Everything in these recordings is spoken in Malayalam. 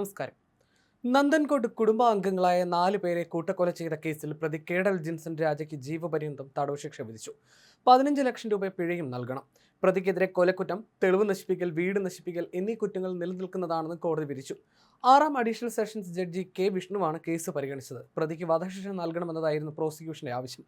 നമസ്കാരം. നന്ദൻകോട്ട് കുടുംബാംഗങ്ങളായ നാല് പേരെ കൂട്ടക്കൊല ചെയ്ത കേസിൽ പ്രതി കേഡൽ ജിൻസൺ രാജയ്ക്ക് ജീവപര്യന്തം തടവ് ശിക്ഷ വിധിച്ചു. പതിനഞ്ച് ലക്ഷം രൂപ പിഴയും നൽകണം. പ്രതിക്കെതിരെ കൊലക്കുറ്റം തെളിവ് നശിപ്പിക്കൽ വീട് നശിപ്പിക്കൽ എന്നീ കുറ്റങ്ങൾ നിലനിൽക്കുന്നതാണെന്ന് കോടതി വിധിച്ചു. ആറാം അഡീഷണൽ സെഷൻസ് ജഡ്ജി കെ വിഷ്ണുവാണ് കേസ് പരിഗണിച്ചത്. പ്രതിക്ക് വധശിക്ഷ നൽകണമെന്നതായിരുന്നു പ്രോസിക്യൂഷന്റെ ആവശ്യം.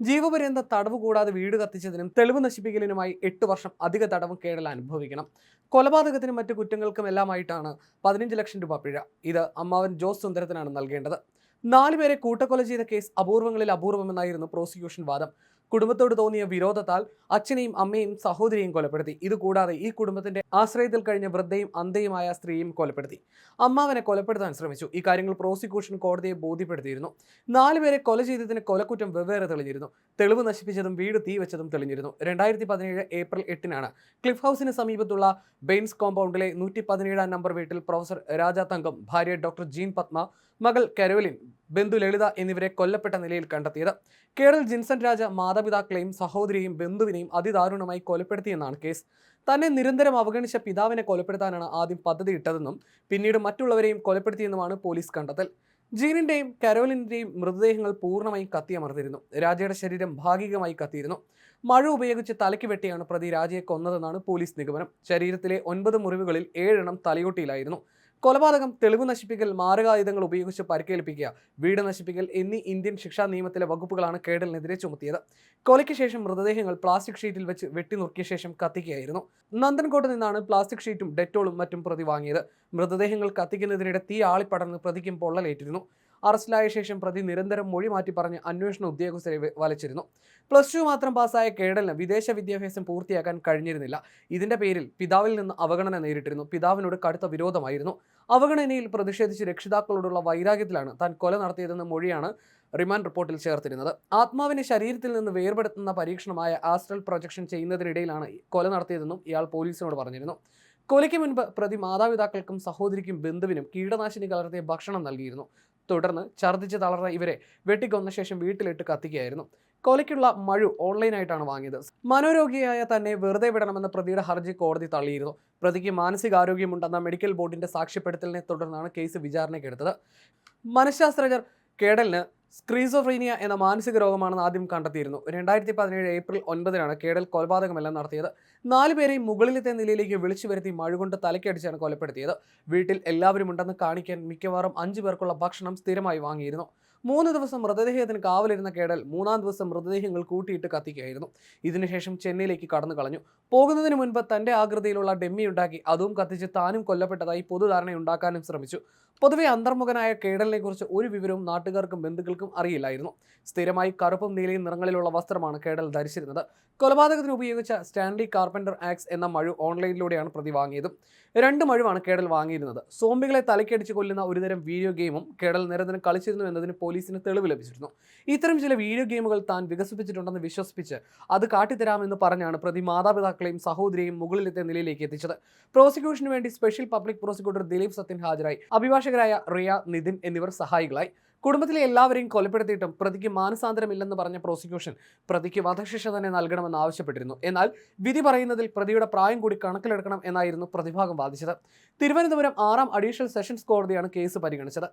ജീവപര്യന്ത തടവ് കൂടാതെ വീട് കത്തിച്ചതിനും തെളിവ് നശിപ്പിക്കലിനുമായി എട്ട് വർഷം അധിക തടവ് കേരള അനുഭവിക്കണം. കൊലപാതകത്തിനും മറ്റു കുറ്റങ്ങൾക്കും എല്ലാമായിട്ടാണ് പതിനഞ്ച് ലക്ഷം രൂപ പിഴ. ഇത് അമ്മാവൻ ജോസ് സുന്ദരത്തിനാണ് നൽകേണ്ടത്. നാലുപേരെ കൂട്ടക്കൊല ചെയ്ത കേസ് അപൂർവങ്ങളിൽ അപൂർവമെന്നായിരുന്നു പ്രോസിക്യൂഷൻ വാദം. കുടുംബത്തോട് തോന്നിയ വിരോധത്താൽ അച്ഛനെയും അമ്മയും സഹോദരിയും കൊലപ്പെടുത്തി. ഇതുകൂടാതെ ഈ കുടുംബത്തിന്റെ ആശ്രയത്തിൽ കഴിഞ്ഞ വൃദ്ധയും അന്ധയുമായ സ്ത്രീയും കൊലപ്പെടുത്തി. അമ്മാവനെ കൊലപ്പെടുത്താൻ ശ്രമിച്ചു. ഈ കാര്യങ്ങൾ പ്രോസിക്യൂഷൻ കോടതിയെ ബോധ്യപ്പെടുത്തിയിരുന്നു. നാലുപേരെ കൊല ചെയ്തതിന് കൊലക്കുറ്റം വെവ്വേറെ തെളിഞ്ഞിരുന്നു. തെളിവ് നശിപ്പിച്ചതും വീട് തീ വെച്ചതും തെളിഞ്ഞിരുന്നു. രണ്ടായിരത്തി പതിനേഴ് ഏപ്രിൽ എട്ടിനാണ് ക്ലിഫ് ഹൗസിന് സമീപത്തുള്ള ബെയിൻസ് കോമ്പൗണ്ടിലെ നൂറ്റി പതിനേഴാം നമ്പർ വീട്ടിൽ പ്രൊഫസർ രാജാ തങ്കം ഭാര്യ ഡോക്ടർ ജീൻ പത്മ മകൾ കരോലിൻ ബന്ധു ലളിത എന്നിവരെ കൊല്ലപ്പെട്ട നിലയിൽ കണ്ടെത്തിയത്. കേരൾ ജിൻസൺ രാജ മാതാപിതാക്കളെയും സഹോദരിയെയും ബന്ധുവിനെയും അതിദാരുണമായി കൊലപ്പെടുത്തിയെന്നാണ് കേസ്. തന്നെ നിരന്തരം അവഗണിച്ച പിതാവിനെ കൊലപ്പെടുത്താനാണ് ആദ്യം പദ്ധതി ഇട്ടതെന്നും പിന്നീട് മറ്റുള്ളവരെയും കൊലപ്പെടുത്തിയെന്നുമാണ് പോലീസ് കണ്ടെത്തൽ. ജീനിന്റെയും കരോലിന്റെയും മൃതദേഹങ്ങൾ പൂർണമായും കത്തിയമർന്നിരുന്നു രാജയുടെ ശരീരം ഭാഗികമായി കത്തിയിരുന്നു. മഴ ഉപയോഗിച്ച് തലയ്ക്ക് വെട്ടിയാണ് പ്രതി രാജയെ കൊന്നതെന്നാണ് പോലീസ് നിഗമനം. ശരീരത്തിലെ ഒൻപത് മുറിവുകളിൽ ഏഴെണ്ണം തലയോട്ടിയിലായിരുന്നു. കൊലപാതകം തെളിവ് നശിപ്പിക്കൽ മാരകായുധങ്ങൾ ഉപയോഗിച്ച് പരിക്കേൽപ്പിക്കുക വീട് നശിപ്പിക്കൽ എന്നീ ഇന്ത്യൻ ശിക്ഷാ നിയമത്തിലെ വകുപ്പുകളാണ് കേഡലിനെതിരെ ചുമത്തിയത്. കൊലയ്ക്ക് ശേഷം മൃതദേഹങ്ങൾ പ്ലാസ്റ്റിക് ഷീറ്റിൽ വെച്ച് വെട്ടിനുറുക്കിയ ശേഷം കത്തിക്കുകയായിരുന്നു. നന്ദൻകോട്ട് നിന്നാണ് പ്ലാസ്റ്റിക് ഷീറ്റും ഡെറ്റോളും മറ്റും പ്രതി വാങ്ങിയത് മൃതദേഹങ്ങൾ കത്തിക്കുന്നതിനിടെ തീ ആളിപ്പടർന്ന് പ്രതിക്കും പൊള്ളലേറ്റിരുന്നു. അറസ്റ്റിലായ ശേഷം പ്രതി നിരന്തരം മൊഴി മാറ്റി പറഞ്ഞ് അന്വേഷണ ഉദ്യോഗസ്ഥരെ വലച്ചിരുന്നു. പ്ലസ് ടു മാത്രം പാസ്സായ കേഡലിന് വിദേശ വിദ്യാഭ്യാസം പൂർത്തിയാക്കാൻ കഴിഞ്ഞിരുന്നില്ല. ഇതിന്റെ പേരിൽ പിതാവിൽ നിന്ന് അവഗണന നേരിട്ടിരുന്നു. പിതാവിനോട് കടുത്ത വിരോധമായിരുന്നു. അവഗണനയിൽ പ്രതിഷേധിച്ച് രക്ഷിതാക്കളോടുള്ള വൈരാഗ്യത്തിലാണ് താൻ കൊല നടത്തിയതെന്ന മൊഴിയാണ് റിമാൻഡ് റിപ്പോർട്ടിൽ ചേർത്തിരുന്നത്. ആത്മാവിനെ ശരീരത്തിൽ നിന്ന് വേർപെടുത്തുന്ന പരീക്ഷണമായ ആസ്ട്രൽ പ്രൊജക്ഷൻ ചെയ്യുന്നതിനിടയിലാണ് കൊല നടത്തിയതെന്നും ഇയാൾ പോലീസിനോട് പറഞ്ഞിരുന്നു. കൊലയ്ക്ക് മുൻപ് പ്രതി മാതാപിതാക്കൾക്കും സഹോദരിക്കും ബന്ധുവിനും കീടനാശിനി കലർത്തിയ ഭക്ഷണം നൽകിയിരുന്നു. തുടർന്ന് ഛർദ്ദിച്ച് തളർന്ന ഇവരെ വെട്ടിക്കൊന്ന ശേഷം വീട്ടിലിട്ട് കത്തിക്കുകയായിരുന്നു. കൊലയ്ക്കുള്ള മഴു ഓൺലൈനായിട്ടാണ് വാങ്ങിയത്. മനോരോഗിയായ തന്നെ വെറുതെ വിടണമെന്ന പ്രതിയുടെ ഹർജി കോടതി തള്ളിയിരുന്നു. പ്രതിക്ക് മാനസികാരോഗ്യമുണ്ടെന്ന മെഡിക്കൽ ബോർഡിന്റെ സാക്ഷ്യപ്പെടുത്തലിനെ തുടർന്നാണ് കേസ് വിചാരണയ്ക്കെടുത്തത്. മനഃശാസ്ത്രജ്ഞർ കേഡലിന് സ്ക്രീസോഫ്രീനിയ എന്ന മാനസിക രോഗമാണെന്ന് ആദ്യം കണ്ടെത്തിയിരുന്നു. രണ്ടായിരത്തി പതിനേഴ് ഏപ്രിൽ ഒൻപതിനാണ് കേടൽ കൊലപാതകമെല്ലാം നടത്തിയത്. നാല് പേരെയും മുകളിലത്തെ നിലയിലേക്ക് വിളിച്ചു വരുത്തി മഴുകൊണ്ട് തലക്കടിച്ചാണ് കൊലപ്പെടുത്തിയത്. വീട്ടിൽ എല്ലാവരും ഉണ്ടെന്ന് കാണിക്കാൻ മിക്കവാറും അഞ്ചു പേർക്കുള്ള ഭക്ഷണം സ്ഥിരമായി വാങ്ങിയിരുന്നു. മൂന്ന് ദിവസം മൃതദേഹത്തിന് കാവലിരുന്ന കേടൽ മൂന്നാം ദിവസം മൃതദേഹങ്ങൾ കൂട്ടിയിട്ട് കത്തിക്കുകയായിരുന്നു. ഇതിനുശേഷം ചെന്നൈയിലേക്ക് കടന്നു കളഞ്ഞു. പോകുന്നതിന് മുൻപ് തന്റെ ആകൃതിയിലുള്ള ഡെമ്മി ഉണ്ടാക്കി അതും കത്തിച്ച് താനും കൊല്ലപ്പെട്ടതായി പൊതുധാരണയുണ്ടാക്കാനും ശ്രമിച്ചു. പൊതുവെ അന്തർമുഖനായ കേടലിനെ കുറിച്ച് ഒരു വിവരവും നാട്ടുകാർക്കും ബന്ധുക്കൾക്കും അറിയില്ലായിരുന്നു. സ്ഥിരമായി കറുപ്പും നീലയും നിറങ്ങളിലുള്ള വസ്ത്രമാണ് കേടൽ ധരിച്ചിരുന്നത്. കൊലപാതകത്തിന് ഉപയോഗിച്ച സ്റ്റാൻലി കാർപ്പൻഡർ ആക്സ് എന്ന മഴു ഓൺലൈനിലൂടെയാണ് പ്രതി വാങ്ങിയത്. രണ്ട് മഴുവാണ് കേടൽ വാങ്ങിയിരുന്നത്. സോംബികളെ തലക്കടിച്ച് കൊല്ലുന്ന ഒരുതരം വീഡിയോ ഗെയിമും കേടൽ നിരന്തരം കളിച്ചിരുന്നു എന്നതിന് പോലീസിന് തെളിവ് ലഭിച്ചിരുന്നു. ഇത്തരം ചില വീഡിയോ ഗെയിമുകൾ താൻ വികസിപ്പിച്ചിട്ടുണ്ടെന്ന് വിശ്വസിപ്പിച്ച് അത് കാട്ടിത്തരാമെന്ന് പറഞ്ഞാണ് പ്രതി മാതാപിതാക്കളെയും സഹോദരിയെയും മുകളിലത്തെ നിലയിലേക്ക് എത്തിച്ചത്. പ്രോസിക്യൂഷന് വേണ്ടി special public prosecutor Dileep Sathyan ഹാജരായി. അഭിഭാഷകരായ റിയ നിതിൻ എന്നിവർ സഹായികളായി. കുടുംബത്തിലെ എല്ലാവരെയും കൊലപ്പെടുത്തിയിട്ടും പ്രതിക്ക് മാനസാന്തരമില്ലെന്ന് പറഞ്ഞ പ്രോസിക്യൂഷൻ പ്രതിക്ക് വധശിക്ഷ തന്നെ നൽകണമെന്ന് ആവശ്യപ്പെട്ടിരുന്നു. എന്നാൽ വിധി പറയുന്നതിൽ പ്രതിയുടെ പ്രായം കൂടി കണക്കിലെടുക്കണം എന്നായിരുന്നു പ്രതിഭാഗം വാദിച്ചത്. തിരുവനന്തപുരം ആറാം അഡീഷണൽ സെഷൻസ് കോടതിയാണ് കേസ് പരിഗണിച്ചത്.